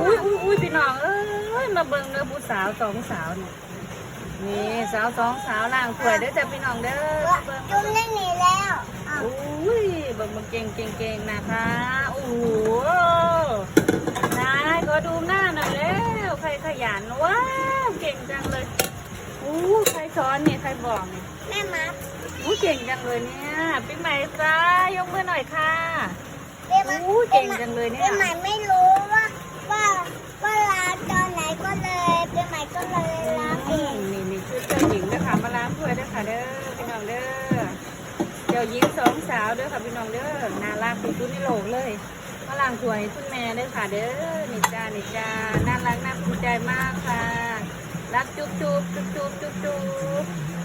อุ้ยอุ้ยอุ้ยพี่น้องเอ้ยมาเบิ่งเนื้อผู้สาวสองสาวเนี่ยนี่สาวสองสาวล่างถ้วยเด้อจ้ะพี่น้องเด้อมาเบิ่งจุ่มได้หนีแล้วอ้าวอุ้ยเบิ่งมันเก่งเก่งเก่งนะคะโอ้โหนายขอดูหน้าหน่อยแล้วใครขยันว้าวเก่งจังเลยอู้ใคร สอนเนี่ยใครบอกเนี่ยแม่มัดอู้เก่งจังเลยเนี่ยปีใหม่จ้ายกมือหน่อยค่ะ เรียกมาอู้เก่งจังเลยเนี่ย ปีใหม่ไม่รู้ว่าว่าว่าลาตอนไหนก็เลยปีใหม่ก็เลยลาเองนี่นี่คือเจ้าหญิงเด้อค่ะมาล้างถ้วยเด้อค่ะเด้อพี่น้องเด้อเจ้าหญิงสองสาวเด้อค่ะพี่น้องเด้อน่ารักที่สุดในโลกเลยมาล้างถ้วยให้คุณแม่เด้อค่ะเด้อนี่จ้านี่จ้าน่ารักน่าภูมิใจมากค่ะ รักจุ๊บจุ๊บจุ๊บจุ๊บจุ๊บจุ๊บว้า